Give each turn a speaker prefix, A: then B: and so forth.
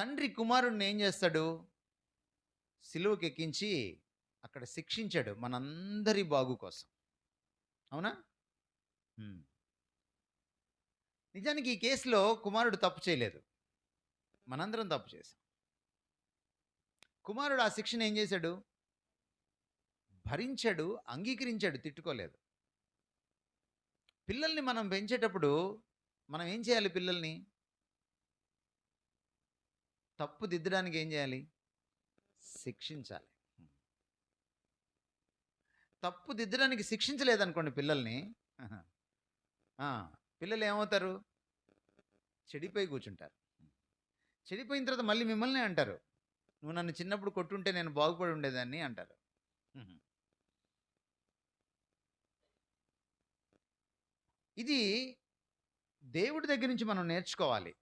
A: తండ్రి కుమారుణ్ణి ఏం చేస్తాడు? సిలువకి ఎక్కించి అక్కడ శిక్షించాడు మనందరి బాగు కోసం. అవునా? నిజానికి ఈ కేసులో కుమారుడు తప్పు చేయలేదు. మనందరం తప్పు చేశాం. కుమారుడు ఆ శిక్షను ఏం చేశాడు? భరించాడు అంగీకరించాడు తిట్టుకోలేదు. పిల్లల్ని మనం పెంచేటప్పుడు మనం ఏం చేయాలి పిల్లల్ని? తప్పు దిద్దడానికి ఏం చేయాలి? శిక్షించాలి. తప్పు దిద్దడానికి శిక్షించలేదనుకోండి పిల్లల్ని. పిల్లలు ఏమవుతారు? చెడిపోయి కూర్చుంటారు. చెడిపోయిన తర్వాత మళ్ళీ మిమ్మల్ని అంటారు. నువ్వు నన్ను చిన్నప్పుడు కొట్టుంటే నేను బాగుపడి ఉండేదాన్ని అంటారు. ఇది దేవుడి దగ్గర నుంచి మనం నేర్చుకోవాలి.